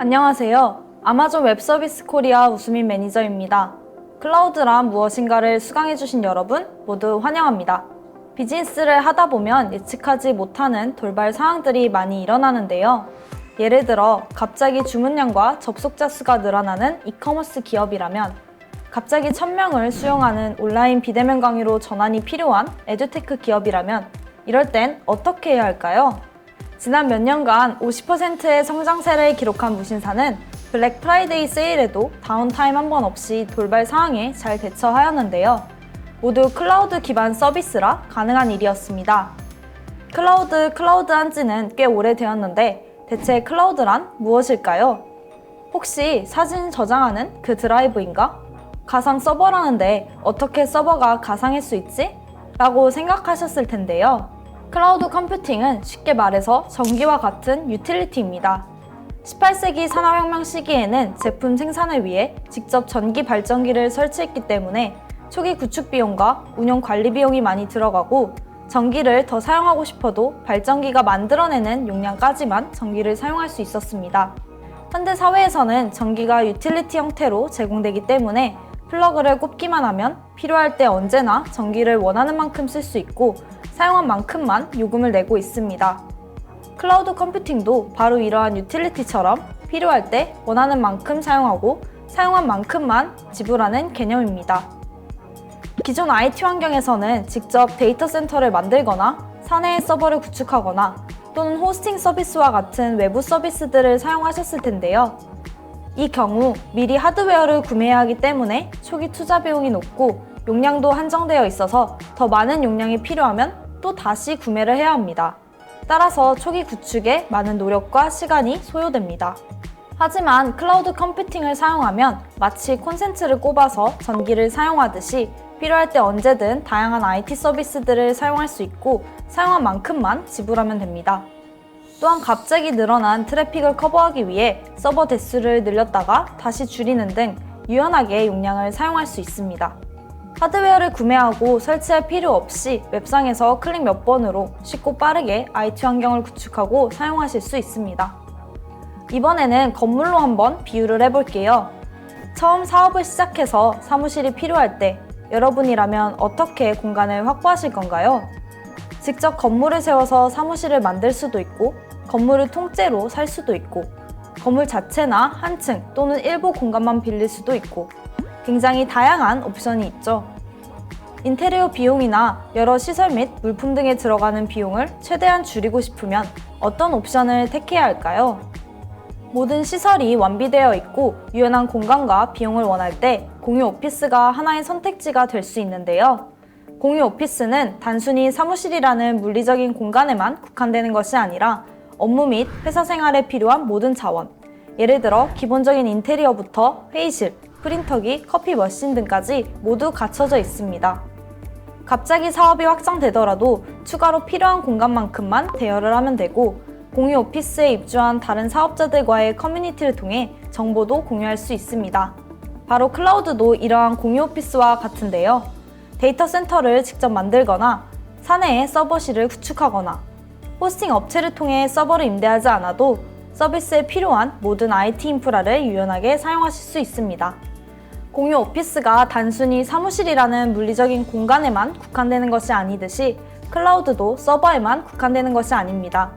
안녕하세요. 아마존 웹서비스 코리아 우수민 매니저입니다. 클라우드란 무엇인가를 수강해주신 여러분 모두 환영합니다. 비즈니스를 하다 보면 예측하지 못하는 돌발 상황들이 많이 일어나는데요. 예를 들어 갑자기 주문량과 접속자 수가 늘어나는 이커머스 기업이라면 갑자기 1000명을 수용하는 온라인 비대면 강의로 전환이 필요한 에듀테크 기업이라면 이럴 땐 어떻게 해야 할까요? 지난 몇 년간 50%의 성장세를 기록한 무신사는 블랙 프라이데이 세일에도 다운타임 한 번 없이 돌발 상황에 잘 대처하였는데요. 모두 클라우드 기반 서비스라 가능한 일이었습니다. 클라우드 클라우드 한 지는 꽤 오래되었는데 대체 클라우드란 무엇일까요? 혹시 사진 저장하는 그 드라이브인가? 가상 서버라는데 어떻게 서버가 가상일 수 있지? 라고 생각하셨을 텐데요. 클라우드 컴퓨팅은 쉽게 말해서 전기와 같은 유틸리티입니다. 18세기 산업혁명 시기에는 제품 생산을 위해 직접 전기 발전기를 설치했기 때문에 초기 구축 비용과 운영 관리 비용이 많이 들어가고 전기를 더 사용하고 싶어도 발전기가 만들어내는 용량까지만 전기를 사용할 수 있었습니다. 현대 사회에서는 전기가 유틸리티 형태로 제공되기 때문에 플러그를 꼽기만 하면 필요할 때 언제나 전기를 원하는 만큼 쓸 수 있고 사용한 만큼만 요금을 내고 있습니다. 클라우드 컴퓨팅도 바로 이러한 유틸리티처럼 필요할 때 원하는 만큼 사용하고 사용한 만큼만 지불하는 개념입니다. 기존 IT 환경에서는 직접 데이터 센터를 만들거나 사내에 서버를 구축하거나 또는 호스팅 서비스와 같은 외부 서비스들을 사용하셨을 텐데요. 이 경우 미리 하드웨어를 구매해야 하기 때문에 초기 투자 비용이 높고 용량도 한정되어 있어서 더 많은 용량이 필요하면 또 다시 구매를 해야 합니다. 따라서 초기 구축에 많은 노력과 시간이 소요됩니다. 하지만 클라우드 컴퓨팅을 사용하면 마치 콘센트를 꼽아서 전기를 사용하듯이 필요할 때 언제든 다양한 IT 서비스들을 사용할 수 있고 사용한 만큼만 지불하면 됩니다. 또한 갑자기 늘어난 트래픽을 커버하기 위해 서버 대수를 늘렸다가 다시 줄이는 등 유연하게 용량을 사용할 수 있습니다. 하드웨어를 구매하고 설치할 필요 없이 웹상에서 클릭 몇 번으로 쉽고 빠르게 IT 환경을 구축하고 사용하실 수 있습니다. 이번에는 건물로 한번 비유를 해볼게요. 처음 사업을 시작해서 사무실이 필요할 때 여러분이라면 어떻게 공간을 확보하실 건가요? 직접 건물을 세워서 사무실을 만들 수도 있고 건물을 통째로 살 수도 있고 건물 자체나 한 층 또는 일부 공간만 빌릴 수도 있고 굉장히 다양한 옵션이 있죠. 인테리어 비용이나 여러 시설 및 물품 등에 들어가는 비용을 최대한 줄이고 싶으면 어떤 옵션을 택해야 할까요? 모든 시설이 완비되어 있고 유연한 공간과 비용을 원할 때 공유 오피스가 하나의 선택지가 될 수 있는데요. 공유 오피스는 단순히 사무실이라는 물리적인 공간에만 국한되는 것이 아니라 업무 및 회사 생활에 필요한 모든 자원, 예를 들어 기본적인 인테리어부터 회의실, 프린터기, 커피 머신 등까지 모두 갖춰져 있습니다. 갑자기 사업이 확장되더라도 추가로 필요한 공간만큼만 대여를 하면 되고 공유 오피스에 입주한 다른 사업자들과의 커뮤니티를 통해 정보도 공유할 수 있습니다. 바로 클라우드도 이러한 공유 오피스와 같은데요. 데이터 센터를 직접 만들거나 사내에 서버실을 구축하거나 호스팅 업체를 통해 서버를 임대하지 않아도 서비스에 필요한 모든 IT 인프라를 유연하게 사용하실 수 있습니다. 공유 오피스가 단순히 사무실이라는 물리적인 공간에만 국한되는 것이 아니듯이 클라우드도 서버에만 국한되는 것이 아닙니다.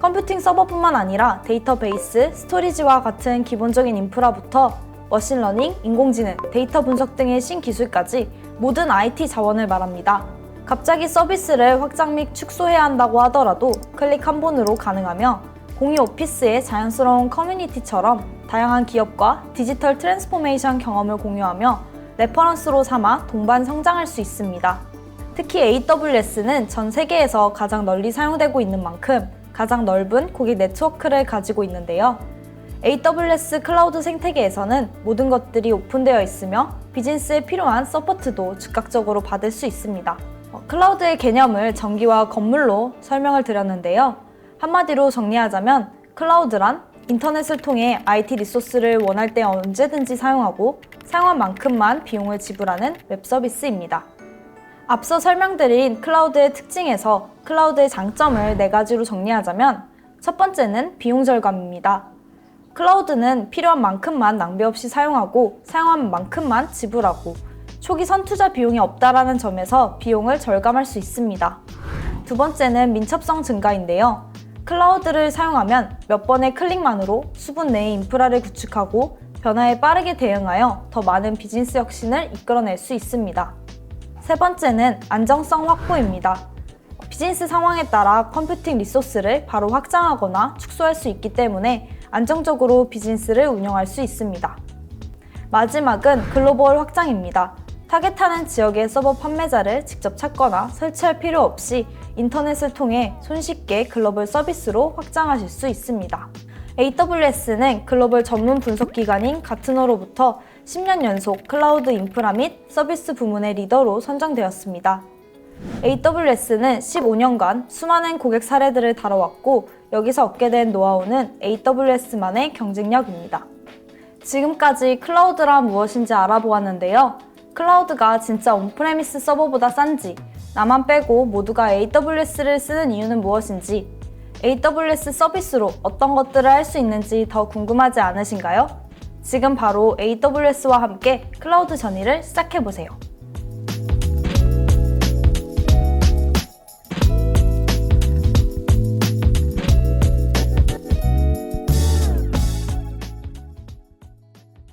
컴퓨팅 서버뿐만 아니라 데이터베이스, 스토리지와 같은 기본적인 인프라부터 머신러닝, 인공지능, 데이터 분석 등의 신기술까지 모든 IT 자원을 말합니다. 갑자기 서비스를 확장 및 축소해야 한다고 하더라도 클릭 한 번으로 가능하며 공유 오피스의 자연스러운 커뮤니티처럼 다양한 기업과 디지털 트랜스포메이션 경험을 공유하며 레퍼런스로 삼아 동반 성장할 수 있습니다. 특히 AWS는 전 세계에서 가장 널리 사용되고 있는 만큼 가장 넓은 고객 네트워크를 가지고 있는데요. AWS 클라우드 생태계에서는 모든 것들이 오픈되어 있으며 비즈니스에 필요한 서포트도 즉각적으로 받을 수 있습니다. 어, 클라우드의 개념을 전기와 건물로 설명을 드렸는데요. 한마디로 정리하자면 클라우드란 인터넷을 통해 IT 리소스를 원할 때 언제든지 사용하고 사용한 만큼만 비용을 지불하는 웹 서비스입니다. 앞서 설명드린 클라우드의 특징에서 클라우드의 장점을 네 가지로 정리하자면 첫 번째는 비용 절감입니다. 클라우드는 필요한 만큼만 낭비 없이 사용하고 사용한 만큼만 지불하고 초기 선투자 비용이 없다라는 점에서 비용을 절감할 수 있습니다. 두 번째는 민첩성 증가인데요. 클라우드를 사용하면 몇 번의 클릭만으로 수분 내의 인프라를 구축하고 변화에 빠르게 대응하여 더 많은 비즈니스 혁신을 이끌어낼 수 있습니다. 세 번째는 안정성 확보입니다. 비즈니스 상황에 따라 컴퓨팅 리소스를 바로 확장하거나 축소할 수 있기 때문에 안정적으로 비즈니스를 운영할 수 있습니다. 마지막은 글로벌 확장입니다. 타겟하는 지역의 서버 판매자를 직접 찾거나 설치할 필요 없이 인터넷을 통해 손쉽게 글로벌 서비스로 확장하실 수 있습니다. AWS는 글로벌 전문 분석 기관인 가트너로부터 10년 연속 클라우드 인프라 및 서비스 부문의 리더로 선정되었습니다. AWS는 15년간 수많은 고객 사례들을 다뤄왔고 여기서 얻게 된 노하우는 AWS만의 경쟁력입니다. 지금까지 클라우드란 무엇인지 알아보았는데요. 클라우드가 진짜 온프레미스 서버보다 싼지, 나만 빼고 모두가 AWS를 쓰는 이유는 무엇인지, AWS 서비스로 어떤 것들을 할 수 있는지 더 궁금하지 않으신가요? 지금 바로 AWS와 함께 클라우드 전이를 시작해보세요.